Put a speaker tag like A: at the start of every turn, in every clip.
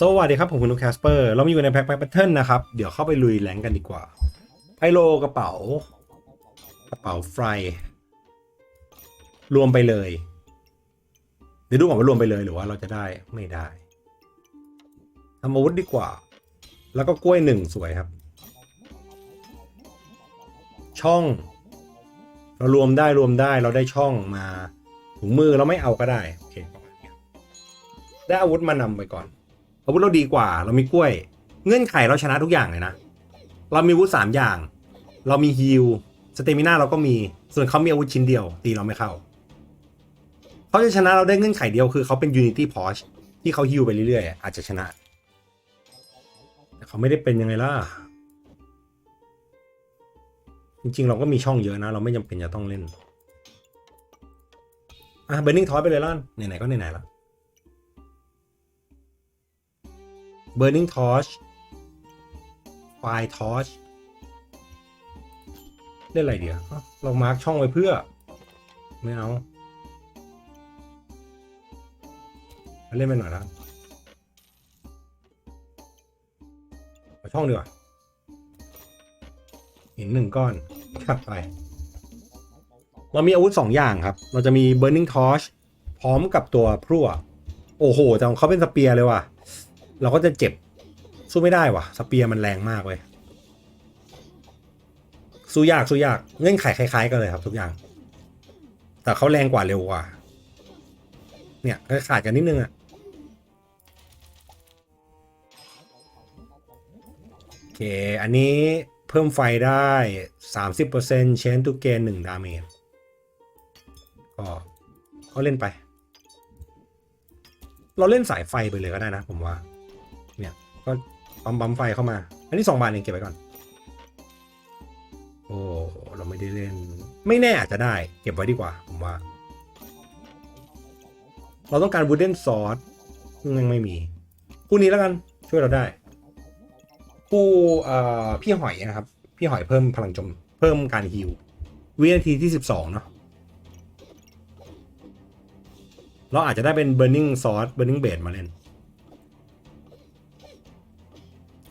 A: สวัสดีครับผมคุณนุกแคสเปอร์เรามาอยู่ในแพ็คแพ็คแพทเทิร์นนะครับ เดี๋ยวเข้าไปลุยแรงกันดีกว่า ไพโลกระเป๋า กระเป๋าไฟ รวมไปเลย เดี๋ยวดูก่อนว่ารวมไปเลยหรือว่าเราจะได้ไม่ได้ทำอาวุธดีกว่า แล้วก็กล้วยหนึ่งสวยครับ ช่อง เรารวมได้รวมได้เราได้ช่องมาถุงมือเราไม่เอาก็ได้โอเคได้อาวุธมานำไปก่อน อาวุธเราดีกว่า เรามีกล้วย เงื่อนไขเราชนะทุกอย่างเลยนะ เรามีอาวุธสามอย่าง เรามีฮิลสเตมิน่าเราก็มี ส่วนเขามีอาวุธชิ้นเดียว ตีเราไม่เข้า เขาจะชนะเราได้เงื่อนไขเดียวคือเขาเป็น Unity p o s h ที่เขาฮิลไปเรื่อยๆอาจจะชนะ แต่เขาไม่ได้เป็นยังไงล่ะ จริงๆ เราก็มีช่องเยอะนะ เราไม่จำเป็นจะต้องเล่น อะเบ r ร์นิ g งทอยไปเลยล่ะไหนๆก็ไหนๆแล้ว Burning Torch Fire Torch เล่นอะไรเดียวเรามาร์กช่องไว้เพื่อ ไม่เอา เล่นไปหน่อยล้วเอาช่องดีกว่าหินหนึ่งก้อนขัดไป เรามีอาวุธสองอย่างครับ เราจะมี Burning Torch พร้อมกับตัวพรั่ว โอ้โหแต่ของเขาเป็นสเปียร์เลยว่ะ เราก็จะเจ็บสู้ไม่ได้ว่ะสเปียร์มันแรงมากเลยสู้ยากสู้ยากเงื่อนไขคล้าย ๆ กันเลยครับ ทุกอย่าง แต่เขาแรงกว่าเร็วกว่า เนี่ยก็ขาดกันนิดนึงอะโอเค อันนี้เพิ่มไฟได้ 30%เชนตูเกนหนึ่งดาเมจก็ก็เล่นไป เราเล่นสายไฟไปเลยก็ได้นะผมว่า ก็ปั๊มปั๊มไฟเข้ามา อันนี้สองบาทเองเก็บไว้ก่อน โอ้เราไม่ได้เล่น ไม่แน่อาจจะได้ เก็บไว้ดีกว่าผมว่า เราต้องการวูดเดนซอสยังไม่มี คู่นี้แล้วกันช่วยเราได้ คู่พี่หอยนะครับ พี่หอยเพิ่มพลังจม เพิ่มการฮิววินาทีที่สิบสองเนาะเราอาจจะได้เป็น burning sword burning blade มาเล่น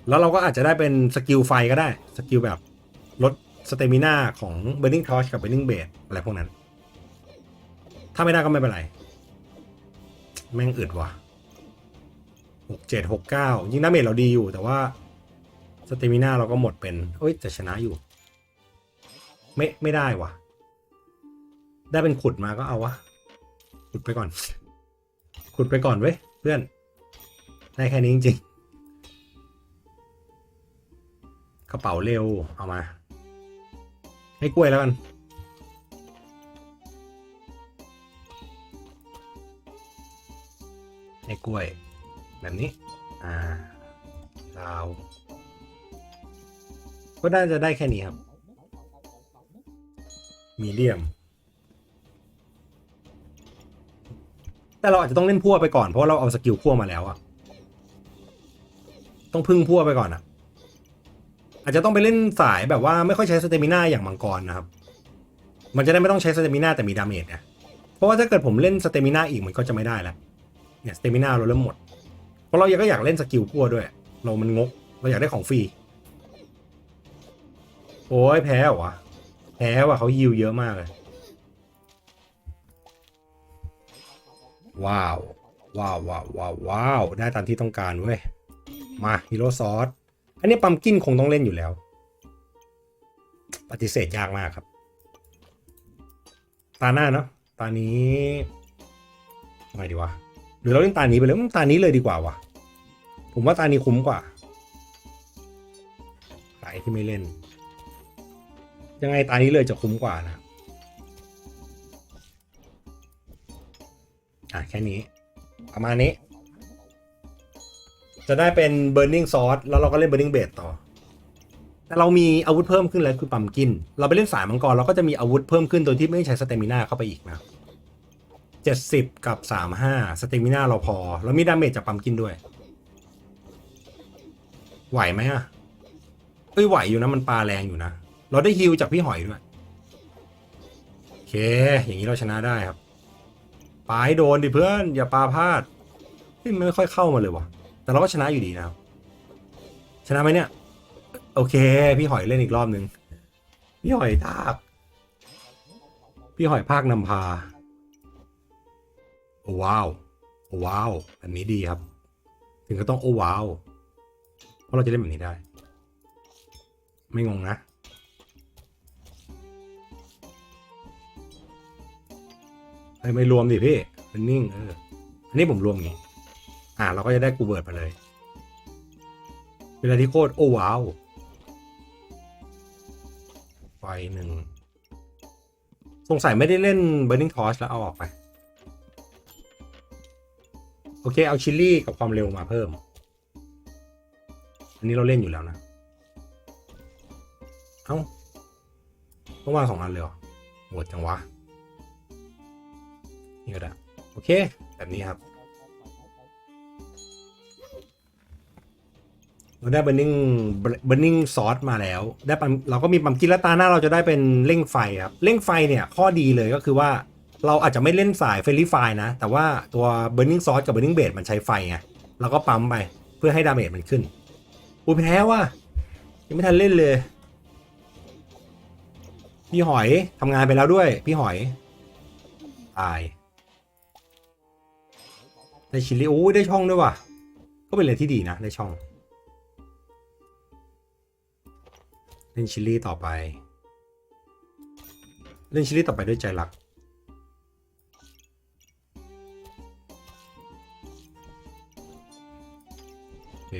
A: แล้วเราก็อาจจะได้เป็นสกิลไฟก็ได้ สกิลแบบลดสเตมิน่าของ burning torch กับ burning blade อะไรพวกนั้น ถ้าไม่ได้ก็ไม่เป็นไร แม่งอึดว่ะหกเจ็ดหกเก้ายิ่งดาเมจเราดีอยู่แต่ว่าสเตมิน่าเราก็หมดเป็นเอ้ยแต่ชนะอยู่ ไม่ไม่ได้ว่ะได้เป็นขุดมาก็เอาวะ ขุดไปก่อน ขุดไปก่อนเว้ยเพื่อน ได้แค่นี้จริง กระเป๋าเร็วเอามา ให้กล้วยแล้วกัน ให้กล้วย แบบนี้ อ่าดาว ก็น่าจะได้แค่นี้ครับ มีเดียม แต่เราอาจจะต้องเล่นพั่วไปก่อนเพราะาเราเอาสกิลพั่วมาแล้วอะต้องพึ่งพั่วไปก่อนอะ อาจจะต้องไปเล่นสายแบบว่าไม่ค่อยใช้สเตมิน่าอย่างมังกรนะครับ มันจะได้ไม่ต้องใช้สเตมิน่าแต่มีดาเมจไงเพราะว่าถ้าเกิดผมเล่นสเตมิน่าอีกมันก็จะไม่ได้แล้วเนี่ยสเตมิน่าเราเริ่มหมด เพราะเรายังก็อยากเล่นสกิลพั่วด้วย เรามันงก เราอยากได้ของฟรี โอ้ยแพ้หวะแพ้วะเขายิวเยอะมากเลย ว้าว ว้าวว้าวว้าวได้ตามที่ต้องการเว้ย มาฮีโร่ซอส อันนี้ปั๊มกินคงต้องเล่นอยู่แล้ว ปฏิเสธยากมากครับ ตาหน้าเนาะตานี้ไงดีวะหรือเราเล่นตานี้ไปเลยตานี้เลยดีกว่าวะผมว่าตานี้คุ้มกว่าสายที่ไม่เล่น ยังไงตานี้เลยจะคุ้มกว่านะอะแค่นี้ประมาณนี้ จะได้เป็น burning sword แล้วเราก็เล่น burning blade ต่อ แต่เรามีอาวุธเพิ่มขึ้นแล้วคือปั๊มกิน เราไปเล่นสายมังกรเราก็จะมีอาวุธเพิ่มขึ้นโดยที่ไม่ใช้สเตมิน่าเข้าไปอีกนะเจ็ดสิบกับสามห้าสเตมิน่าเราพอ แล้วมีดาเมจจากปั๊มกินด้วย ไหวไหมอะเอ้ยไหวอยู่นะมันปลาแรงอยู่นะ เราได้ฮิลจากพี่หอยด้วยโอเค อย่างนี้เราชนะได้ครับปาให้โดนดิเพื่อนอย่าปลาพลาดเฮ้ยมันไม่ค่อยเข้ามาเลยวะ แต่เราก็ชนะอยู่ดีนะครับ ชนะไหมเนี่ย โอเค พี่หอยเล่นอีกรอบหนึ่งพี่หอยทากพี่หอยภาคนำพา โอ้ว้าวโอ้ว้าวแบบนี้ดีครับ ถึงก็ต้องโอ้ว้าว เพราะเราจะเล่นแบบนี้ได้ ไม่งงนะเอ้ไม่รวมดิพี่เป็นนิ่งเออ อันนี้ผมรวมอย่างงี้ อ่าเราก็จะได้กูเบิร์ดไปเลย เวลาที่โคตรโอ้ว้าวไฟหนึ่งสงสัยไม่ได้เล่น Burning Torch แล้วเอาออกไป โอเค เอาชิลลี่กับความเร็วมาเพิ่ม อันนี้เราเล่นอยู่แล้วนะ เอ้าต้องวางสองอันเลยเหรอโหดจังวะ นี่ก็ได้ โอเค แบบนี้ครับ เราได้ burning burning sauce มาแล้ว ได้ปั๊มเราก็มีปั๊มกินแล้วตาหน้าเราจะได้เป็นเร่งไฟครับเร่งไฟเนี่ยข้อดีเลยก็คือว่าเราอาจจะไม่เล่นสายเฟรลี่ไฟนะ แต่ว่าตัว burning sauce กับ burning base มันใช้ไฟไงเราก็ปั๊มไปเพื่อให้ดาเมจมันขึ้นอูแพ้ว่ะยังไม่ทันเล่นเลย พี่หอยทำงานไปแล้วด้วย พี่หอยตายได้ชิลลี่โอ้ได้ช่องด้วยว่ะก็เป็นอะไรที่ดีนะได้ช่อง เล่นชิลลี่ต่อไป เล่นชิลลี่ต่อไปด้วยใจรัก โอเค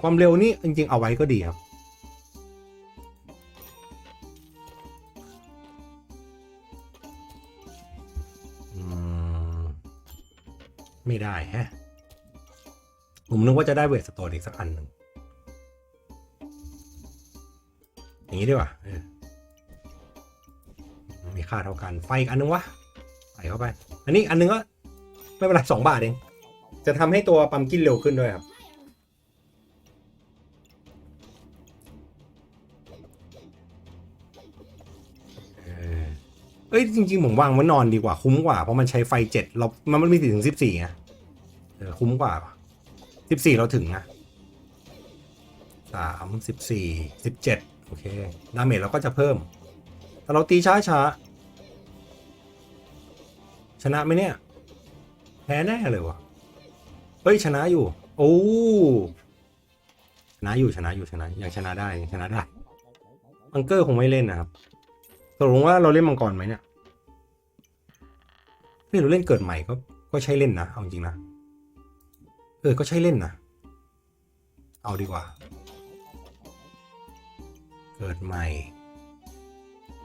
A: ความเร็วนี่จริง ๆ เอาไว้ก็ดีครับอืมไม่ได้แฮะ ผมนึกว่าจะได้เวทสโตนอีกสักอันหนึ่ง อย่างนี้ดีกว่ามีค่าเท่ากัน ไฟอันนึงวะใส่เข้าไป อันนี้อันนึงก็ไม่เป็นไรสองบาทเอง จะทำให้ตัวปั๊มกินเร็วขึ้นด้วยครับ เอ้ยจริง ๆ ผมวางไว้นอนดีกว่า คุ้มกว่า เพราะมันใช้ไฟเจ็ดเรามันมันมีถึงสิบสี่ไงเออคุ้มกว่าสิบสี่เราถึงนะสามสิบสี่สิบเจ็ด โอเค ดาเมจเราก็จะเพิ่ม แต่เราตีช้าช้าชนะไหมเนี่ย แพ้แน่เลยวะเฮ้ยชนะอยู่ โอ้ชนะอยู่ชนะอยู่ชนะยังชนะได้ยังชนะได้อังเกอร์คงไม่เล่นนะครับตกลงว่าเราเล่นมังกรไหมเนี่ยเฮ้ยเราเล่นเกิดใหม่ก็ก็ใช่เล่นนะเอาจริงนะเออก็ใช่เล่นนะเอาดีกว่า เกิดใหม่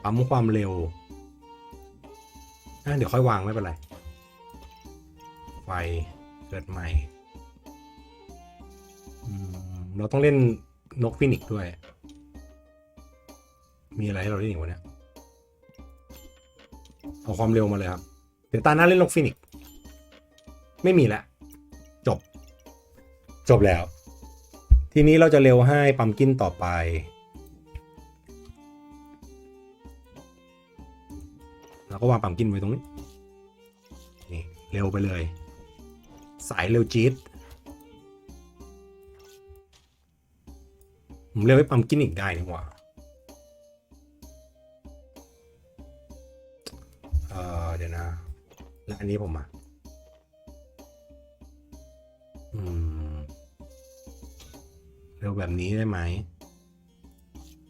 A: ปั๊มความเร็วอะเดี๋ยวค่อยวางไม่เป็นไร ไฟเกิดใหม่ เราต้องเล่นนกฟินิกด้วย มีอะไรให้เราเล่นอีกวะเนี่ย เอาความเร็วมาเลยครับ เดี๋ยวตาหน้าเล่นนกฟินิก ไม่มีแล้วจบ จบแล้ว ทีนี้เราจะเร็วให้ปั๊มกินต่อไป ก็วางปั๊มกินไว้ตรงนี้ นี่เร็วไปเลย สายเร็วจี๊ดผมเร็วให้ปั๊มกินอีกได้นี่หว่าเออเดี๋ยวนะ แล้วอันนี้ผมอะอืมเร็วแบบนี้ได้ไหม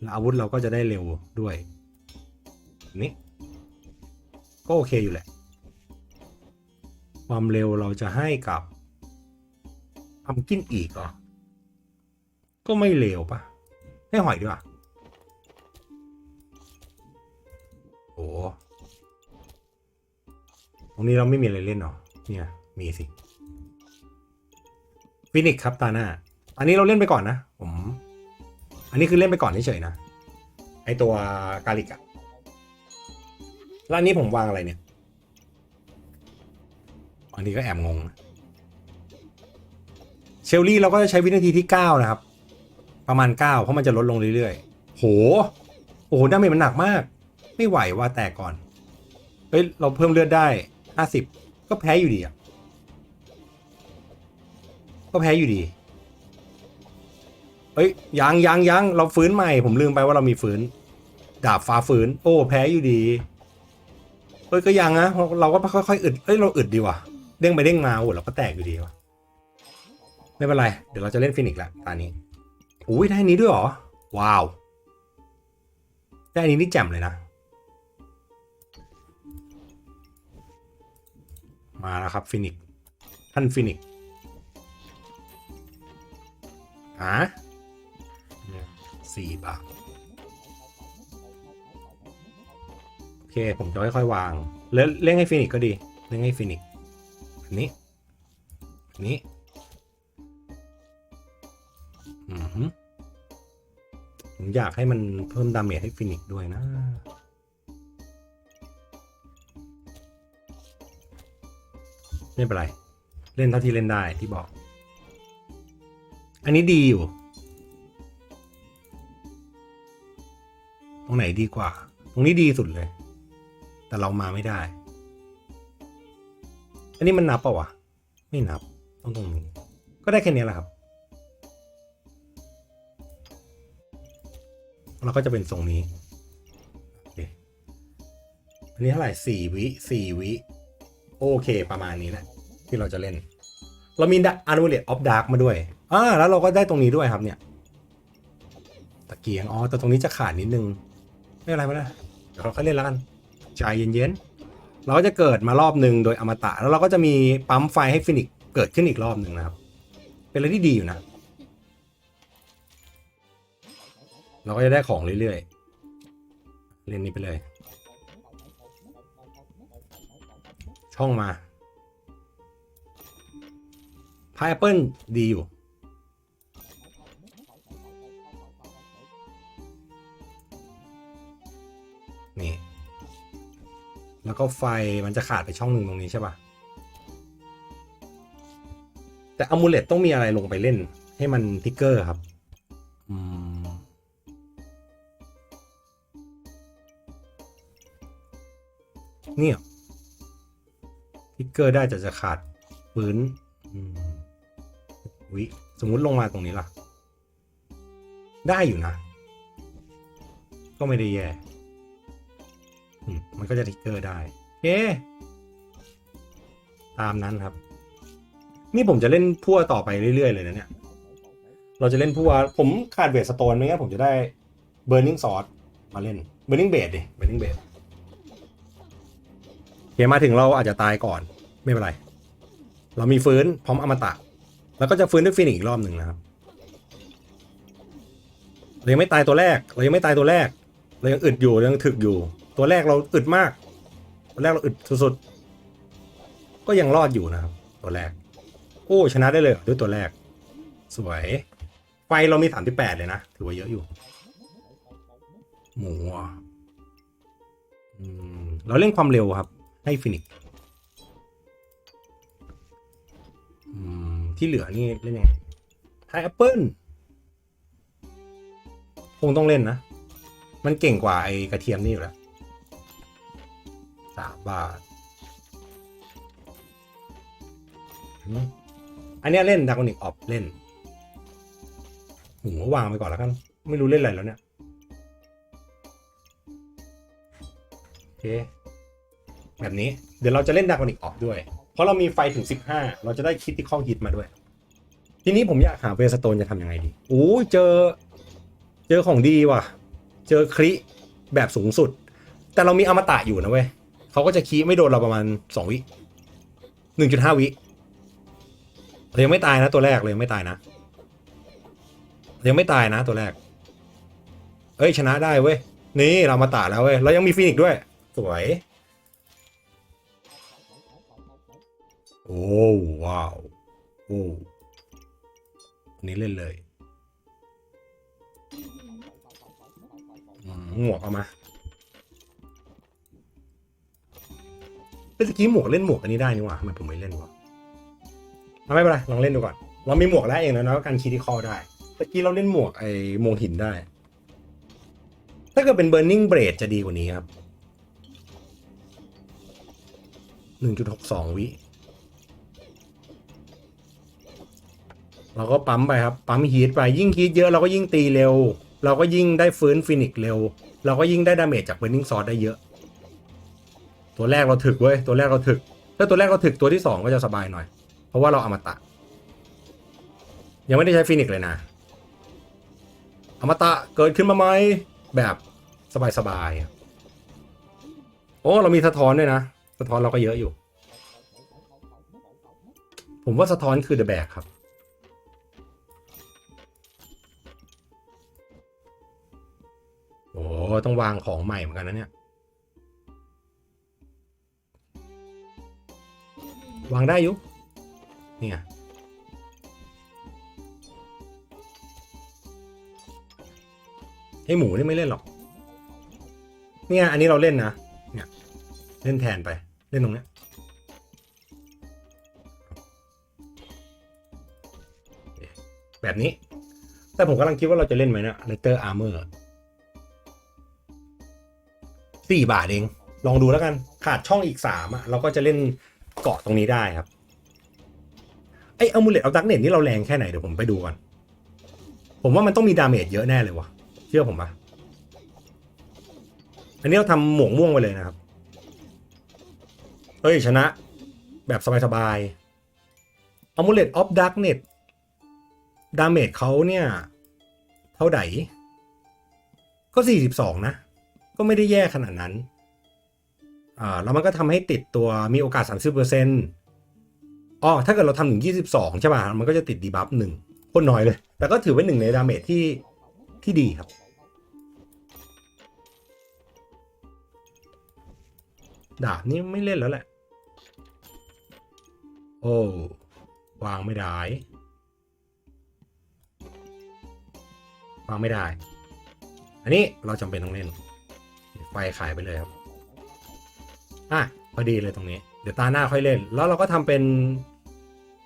A: แล้วอาวุธเราก็จะได้เร็วด้วย นี้ ก็โอเคอยู่แหละ ความเร็วเราจะให้กับพัมกินอีกเหรอ ก็ไม่เร็วปะให้หอยดีกว่าโอ้ตรงนี้เราไม่มีอะไรเล่นหรอ เนี่ย มีสิฟินิกครับตาหน้า อันนี้เราเล่นไปก่อนนะ ผม อันนี้คือเล่นไปก่อนเฉยๆนะ ไอตัวกาลิกอะ แล้วอันนี้ผมวางอะไรเนี่ย อันนี้ก็แอบงงนะเชลลี่เราก็จะใช้วินาทีที่ 9 นะครับ ประมาณ 9 เพราะมันจะลดลงเรื่อยๆ โห โอ้โหดาเมจมันหนักมาก ไม่ไหวว่าแตกก่อน เฮ้ย เราเพิ่มเลือดได้ 50 ก็แพ้อยู่ดีอะ ก็แพ้อยู่ดีเอ้ยยังยังยังเราฟื้นใหม่ ผมลืมไปว่าเรามีฟื้น ดาบฟ้าฟื้น โอ้ แพ้อยู่ดี เอ้ยก็ยังนะเราก็ค่อยๆอึดเอ้ยเราอึดดีว่ะเด้งไปเด้งมาโอ้เราก็แตกอยู่ดีว่ะไม่เป็นไร เดี๋ยวเราจะเล่นฟินิกละตอนนี้อุ้ยได้นี้ด้วยเหรอ ว้าว ได้นี้นี่แจ่มเลยนะ มาแล้วครับฟินิกท่านฟินิกซ์ฮะสี่บาท เค ผมจะค่อยๆวาง แล้วเล่นให้ฟินิกก็ดีเล่นให้ฟินิกอันนี้อันนี้อือหือผมอยากให้มันเพิ่มดาเมจให้ฟินิกด้วยนะไม่เป็นไร เล่นเท่าที่เล่นได้ที่บอก อันนี้ดีอยู่ ตรงไหนดีกว่า ตรงนี้ดีสุดเลย แต่เรามาไม่ได้ อันนี้มันนับปล่าวะ ไม่นับ ต้องตรงนี้ ก็ได้แค่นี้แหละครับ เราก็จะเป็นทรงนี้โอเคอันนี้เท่าไหร่สี่วิสี่วิโอเค ประมาณนี้แหละที่เราจะเล่น เรามีอานูเลตออฟดาร์กมาด้วยอ่าแล้วเราก็ได้ตรงนี้ด้วยครับเนี่ยตะเกียงอ๋อแต่ตรงนี้จะขาดนิดนึงไม่เป็นไรไม่เป็นไรเดี๋ยวเราค่อยเล่นแล้วกัน ใจเย็นๆ เราก็จะเกิดมารอบหนึ่งโดยอมตะ แล้วเราก็จะมีปั๊มไฟให้ฟินิกเกิดขึ้นอีกรอบหนึ่งนะครับ เป็นอะไรที่ดีอยู่นะ เราก็จะได้ของเรื่อยๆ เล่นนี้ไปเลย ช่องมาพายแอปเปิลดีอยู่ แล้วก็ไฟมันจะขาดไปช่องหนึ่งตรงนี้ใช่ปะแต่อมูเลตต้องมีอะไรลงไปเล่น ให้มันทิกเกอร์ครับ อืมเนี่ยทิกเกอร์ได้แต่จะขาดปืนวิสมมุติลงมาตรงนี้ล่ะ ได้อยู่นะ ก็ไม่ได้แย่ มันก็จะทิกเกอร์ได้โอเคตามนั้นครับ นี่ผมจะเล่นพั่วต่อไปเรื่อยๆเลยนะเนี่ย เราจะเล่นพั่วผมขาดเวทสโตนไม่งั้นผมจะได้เบ r ร์ i ิ g งซอ d มาเล่นเบ r ร์ i ิ g งเบ d ดิเบ r ร์ i ิ g งเบ d โอเคมาถึงเราอาจจะตายก่อน ไม่เป็นไร เรามีฟื้นพร้อมอมตะ แล้วก็จะฟื้นด้วยฟินิกอีกรอบหนึ่งนะครับเรายังไม่ตายตัวแรก เรายังไม่ตายตัวแรก เรายังอึดอยู่ เรายังถึกอยู่ ตัวแรกเราอึดมาก ตัวแรกเราอึดสุดๆ ก็ยังรอดอยู่นะครับ ตัวแรก โอ้ชนะได้เลยด้วยตัวแรก สวย ไฟเรามีสามที่แปดเลยนะ ถือว่าเยอะอยู่ หมูอืมเราเล่นความเร็วครับ ให้ฟินิกซ์อืมที่เหลือนี่เล่นยังไงไฮแอปเปิลคงต้องเล่นนะ มันเก่งกว่าไอกระเทียมนี่อยู่แล้ว สามบาท อันนี้เล่นดากอนิกออฟเล่นหมูวางไปก่อนแล้วกัน ไม่รู้เล่นอะไรแล้วเนี่ย โอเค แบบนี้เดี๋ยวเราจะเล่นดากอนิกออฟด้วย เพราะเรามีไฟถึง 15 เราจะได้คิดที่ข้อฮิตมาด้วย ทีนี้ผมอยากหาเวสโตนจะทำยังไงดีโอ้เจอ เจอของดีว่ะ เจอคริแบบสูงสุด แต่เรามีอมตะอยู่นะเว้ย เขาก็จะคีไม่โดนเราประมาณ2วิ1.5วิเรายังไม่ตายนะตัวแรกเลยยังไม่ตายนะเรายังไม่ตายนะตัวแรก เอ้ยชนะได้เว้ย นี่เรามาตาแล้วเว้ยเรายังมีฟินิกด้วย สวย โอ้ว้าวโอ้นนี้เล่นเลยอืมหมวกเอามา เมื่อกี้หมวกเล่นหมวกอันนี้ได้นี่หว่าทำไมผมไม่เล่นวะเอาไม่เป็นไรลองเล่นดูก่อน เรามีหมวกแล้วเองแล้วนะการคีที่คอได้ตะกี้เราเล่นหมวกไอ้โมงหินได้ ถ้าเกิดเป็น burning blade จะดีกว่านี้ครับหนึ่งจุดหกสองวิ เราก็ปั๊มไปครับ ปั๊มฮีทไปยิ่งฮีทเยอะเราก็ยิ่งตีเร็ว เราก็ยิ่งได้ฟื้นฟินิกเร็ว เราก็ยิ่งได้ดาเมจจากเบ r ร์นิงซอสได้เยอะ ตัวแรกเราถึกเว้ยตัวแรกเราถึกถ้าตัวแรกเราถึกตัวที่สองก็จะสบายหน่อย เพราะว่าเราอมตะ ยังไม่ได้ใช้ฟินิกเลยนะ อมตะเกิดขึ้นมาไหมแบบสบายๆโอ้เรามีสะท้อนด้วยนะ สะท้อนเราก็เยอะอยู่ ผมว่าสะท้อนคือเดอะแบกครับโอ้ต้องวางของใหม่เหมือนกันนะเนี่ย วางได้อยุเนี่ยไอหมูนี่ไม่เล่นหรอก เนี่ยอันนี้เราเล่นนะเนี่ยเล่นแทนไปเล่นตรงเนี้ยแบบนี้ แต่ผมกำลังคิดว่าเราจะเล่นไหมนะเลเตอร์อาร์เมอร์สี่บาทเอง ลองดูแล้วกัน ขาดช่องอีกสามอะ เราก็จะเล่น เกาะตรงนี้ได้ครับ ไอเอามูเลตเอาดักเน็ตนี่เราแรงแค่ไหนเดี๋ยวผมไปดูก่อน ผมว่ามันต้องมีดาเมจเยอะแน่เลยวะเชื่อผมปะอันนี้เราทำหมวกม่วงไปเลยนะครับ เฮ้ย ชนะ แบบสบายๆ Amulet of Darkness ดาเมจเขาเนี่ย เท่าไหร่ก็ 42 นะ ก็ไม่ได้แย่ขนาดนั้น อ่าแล้วมันก็ทำให้ติดตัวมีโอกาส 30%อ๋อถ้าเกิดเราทำถึง 22 ใช่ป่ะ มันก็จะติดดีบัฟหนึ่งโคตรน้อยเลย แต่ก็ถือเป็นหนึ่งในดาเมจที่ที่ดีครับ ดาบนี่ไม่เล่นแล้วแหละ โอ้วางไม่ได้ วางไม่ได้ อันนี้เราจำเป็นต้องเล่น ไฟขายไปเลยครับ อะพอดีเลยตรงนี้ เดี๋ยวตาหน้าค่อยเล่น แล้วเราก็ทำเป็น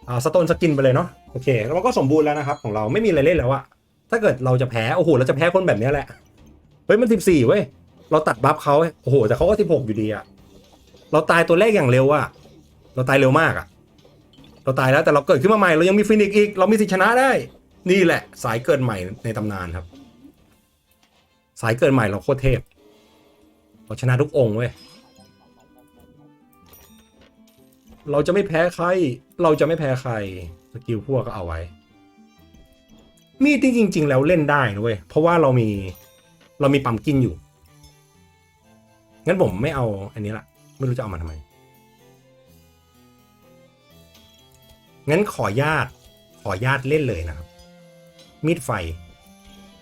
A: อ่าสโตนสกินไปเลยเนาะโอเคแล้วมันก็สมบูรณ์แล้วนะครับ ของเราไม่มีอะไรเล่นแล้วอะถ้าเกิดเราจะแพ้โอ้โหเราจะแพ้คนแบบนี้แหละเฮ้ยมันสิบสี่เว้ยเราตัดบัฟเขาโอ้โหแต่เขาก็สิบหกอยู่ดีอะเราตายตัวแรกอย่างเร็วอะเราตายเร็วมากอะเราตายแล้วแต่เราเกิดขึ้นมาใหม่เรายังมีฟินิกอีก เรามีสิทธิชนะได้ นี่แหละ สายเกิดใหม่ในตำนานครับ สายเกิดใหม่เราโคตรเทพเราชนะทุกองค์เว้ย เราจะไม่แพ้ใคร เราจะไม่แพ้ใคร สกิลพวกก็เอาไว้ มีดจริง ๆ แล้วเล่นได้นะเว้ย เพราะว่าเรามีเรามีปั๊มกินอยู่ งั้นผมไม่เอาอันนี้ละไม่รู้จะเอามาทำไม งั้นขอญาตขอญาตเล่นเลยนะครับ มีดไฟ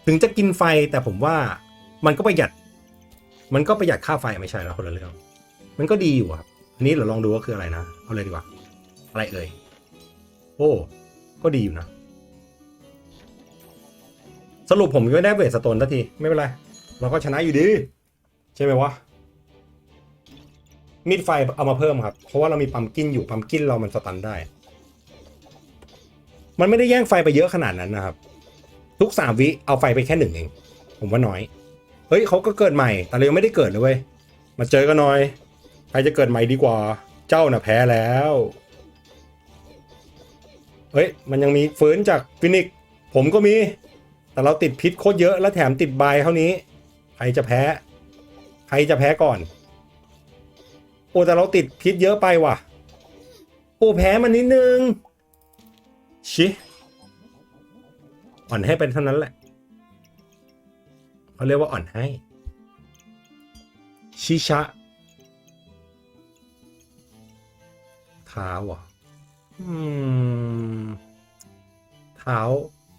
A: ถึงจะกินไฟแต่ผมว่ามันก็ประหยัด มันก็ประหยัดค่าไฟไม่ใช่แล้วคนละเรื่อง มันก็ดีอยู่ครับ อันนี้เราลองดูว่าคืออะไรนะ เอาเลยดีกว่า อะไรเอ่ย โอ้ ก็ดีอยู่นะ สรุปผมไม่ได้เวทสโตนทันที ไม่เป็นไร เราก็ชนะอยู่ดี ใช่ไหมวะ มีดไฟเอามาเพิ่มครับ เพราะว่าเรามีปั๊มกินอยู่ ปั๊มกินเรามันสตันได้ มันไม่ได้แย่งไฟไปเยอะขนาดนั้นนะครับ ทุกสามวิเอาไฟไปแค่หนึ่งเอง ผมว่าน้อย เฮ้ยเขาก็เกิดใหม่ แต่เรายังไม่ได้เกิดเลยเว้ย มาเจอกันหน่อย ใครจะเกิดใหม่ดีกว่า เจ้าน่ะแพ้แล้ว เฮ้ย มันยังมีฟื้นจากฟินิก ผมก็มี แต่เราติดพิษโคตรเยอะ และแถมติดบายเท่านี้ ใครจะแพ้ ใครจะแพ้ก่อน โอ้แต่เราติดพิษเยอะไปว่ะ โอ้แพ้มันนิดนึง ชิอ่อนให้เป็นเท่านั้นแหละเขาเรียกว่าอ่อนให้ ชิชะ เท้าอะอืม เท้า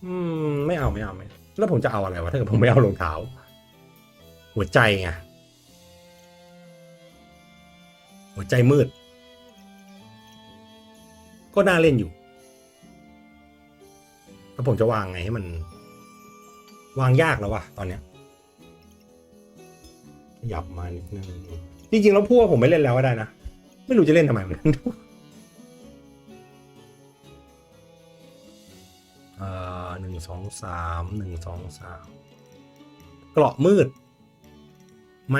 A: อืม ไม่เอาไม่เอาไม่แล้วผมจะเอาอะไรวะถ้าเกิดผมไม่เอารองเท้า หัวใจไงหัวใจมืด ก็น่าเล่นอยู่ แล้วผมจะวางไงให้มัน วางยากแล้ววะตอนเนี้ยขยับมานิดนึงจริงๆแล้วพวกผมไม่เล่นแล้วก็ได้นะ ไม่รู้จะเล่นทำไมเหมือนกัน เอ่อหนึ่งสองสามหนึ่งสองสามเกราะมืดไหม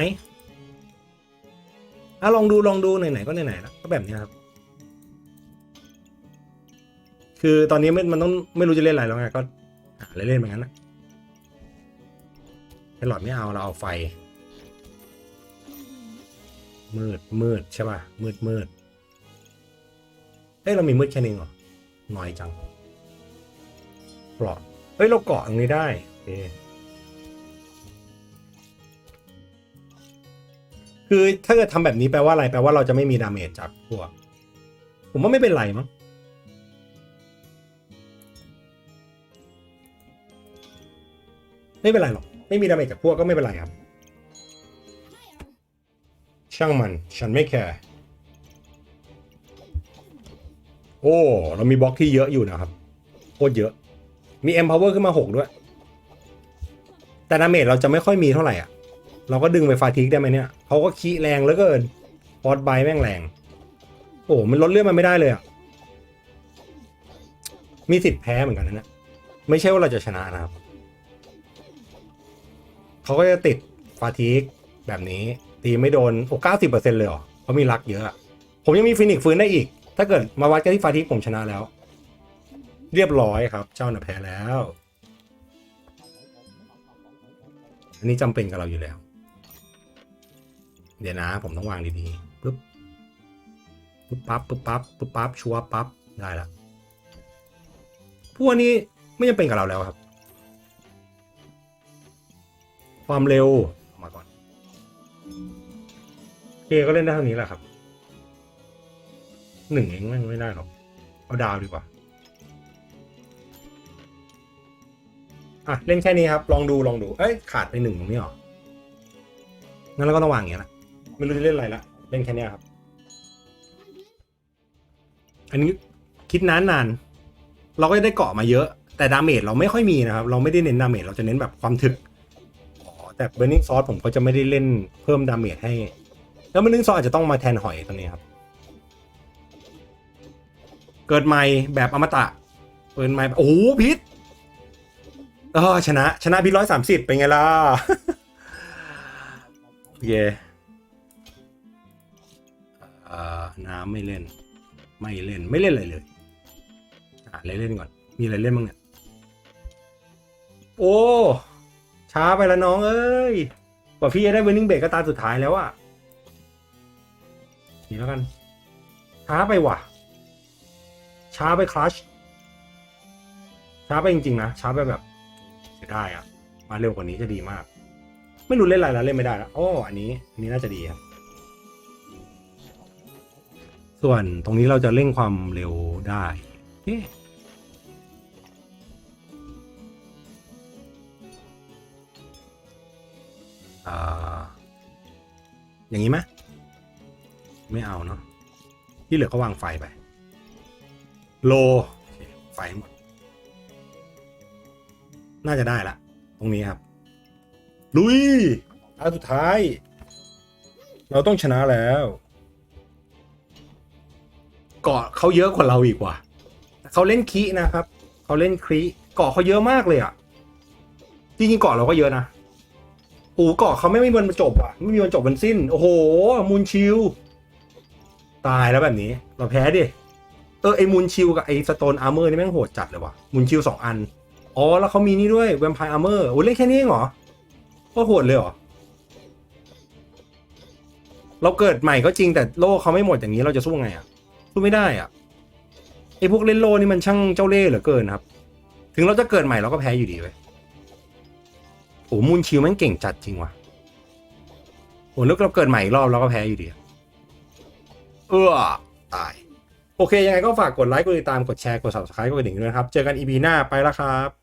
A: อะลองดูลองดูไหนๆก็ไหนๆแล้วก็แบบนี้ครับ คือตอนนี้มันมันต้องไม่รู้จะเล่นอะไรแล้วไงก็หาเล่นเหมือนกันนะไอหลอดไม่เอาเราเอาไฟ มืดมืดใช่ป่ะมืดมืดเอ้ยเรามีมืดแค่นี้เหรอน้อยจัง ปลอดเฮ้ย เราเกาะตรงนี้ได้โอเคคือถ้าเกิดทำแบบนี้แปลว่าอะไรแปลว่าเราจะไม่มีดาเมจจากพวก ผมว่าไม่เป็นไรมั้งไม่เป็นไรหรอก ไม่มีดาเมจจากพวกก็ไม่เป็นไรครับ ช่างมัน ฉันไม่แคร์โอ้ เรามีบล็อกที่เยอะอยู่นะครับ โคตรเยอะ มี empower ขึ้นมา 6 ด้วย แต่ดาเมจเราจะไม่ค่อยมีเท่าไหร่อะ เราก็ดึงไปฟาทิกได้ไหมเนี่ยเขาก็คีแรงเหลือเกินพอดไบแม่งแรง โอ้มันลดเลือดมันไม่ได้เลยอะ มีสิทธิ์แพ้เหมือนกันนะเนี่ยไม่ใช่ว่าเราจะชนะนะครับ เขาก็จะติดฟาทิกแบบนี้ ตีไม่โดนโอ้เก้าสิบเปอร์เซ็นต์เลยเหรอเขามีรักเยอะอะผมยังมีฟินิกฟื้นได้อีก ถ้าเกิดมาวัดกันที่ฟาทิกผมชนะแล้ว เรียบร้อยครับ เจ้าน่ะแพ้แล้ว อันนี้จำเป็นกับเราอยู่แล้ว เดี๋ยวนะ ผมต้องวางดีๆปึ๊บปึ๊บปั๊บปึ๊บปั๊บปึ๊บปั๊บชัวปั๊บได้ละพวกนี้ไม่จำเป็นกับเราแล้วครับ ความเร็วเอามาก่อนเคก็เล่นได้เท่านี้แหละครับหนึ่งเองไม่ได้หรอกเอาดาวดีกว่า อะเล่นแค่นี้ครับ ลองดูลองดู เอ้ยขาดไปหนึ่งตรงนี้หรอ งั้นเราก็ต้องวางอย่างเงี้ละไม่รู้จะเล่นอะไรละ เล่นแค่นี้ครับ อันนี้คิดนานนานๆเราก็จะได้เกาะมาเยอะ แต่ดาเมจเราไม่ค่อยมีนะครับ เราไม่ได้เน้นดาเมจเราจะเน้นแบบความถึกอ๋อแต่ Burning Sauce ผมก็จะไม่ได้เล่นเพิ่มดาเมจให้ แล้ว Burning Sauce อาจจะต้องมาแทนหอยตรงนี้ครับ เกิดใหม่แบบอมตะเปิดใหม่โอ้พิษ ออชนะชนะพิษร้อยสามสิบเป็นไงล่ะ เย่เอ่อน้ำไม่เล่น ไม่เล่นไม่เล่นอะไรเลยอะเล่นเล่นก่อน มีอะไรเล่นบ้างเนี่ย โอ้ ช้าไปแล้วน้องเอ้ย กว่าพี่จะได้วินนิ่งเบรกก็ตาสุดท้ายแล้วอะนี่แล้วกัน ช้าไปว่ะ ช้าไปคลัชช้าไปจริงๆนะ ช้าไปแบบ เสียดายอะมาเร็วกว่านี้จะดีมาก ไม่รู้เล่นอะไรแล้วเล่นไม่ได้แล้วอ๋ออันนี้อันนี้น่าจะดีครับส่วนตรงนี้เราจะเร่งความเร็วได้เอออย่างนี้ไหมไม่เอาเนาะที่เหลือก็วางไฟไป โลไฟหมด น่าจะได้ละตรงนี้ครับ ลุยอันสุดท้าย เราต้องชนะแล้ว เกาะเขาเยอะกว่าเราอีกว่ะเขาเล่นคีนะครับเขาเล่นครีเกาะเขาเยอะมากเลยอะจริงๆเกาะเราก็เยอะนะโอ้เกาะเขาไม่มีวันจบอะ ไม่มีวันจบวันสิ้น โอ้โห มูนชิลตายแล้วแบบนี้ เราแพ้ดิ เออ ไอมูนชิลกับไอสโตนอาร์เมอร์นี่แม่งโหดจัดเลยว่ะ มูนชิลสองอัน อ๋อ แล้วเขามีนี่ด้วยแวมไพร์อาร์เมอร์โอ้เล่นแค่นี้เองเหรอก็โหดเลยเหรอ เราเกิดใหม่ก็จริงแต่โล่เขาไม่หมดอย่างนี้เราจะสู้ไงอะสู้ไม่ได้อะไอพวกเล่นโล่นี่มันช่างเจ้าเล่ห์เหลือเกินครับ ถึงเราจะเกิดใหม่เราก็แพ้อยู่ดีเว้ยโอ้มูนชิลแม่งเก่งจัดจริงว่ะโอ้นึกเราเกิดใหม่อีกรอบเราก็แพ้อยู่ดีอะเออตาย โอเค ยังไงก็ฝากกดไลค์กดติดตามกดแชร์กด subscribe กดกระดิ่งด้วยนะครับ เจอกันอีพีหน้าไปแล้วครับ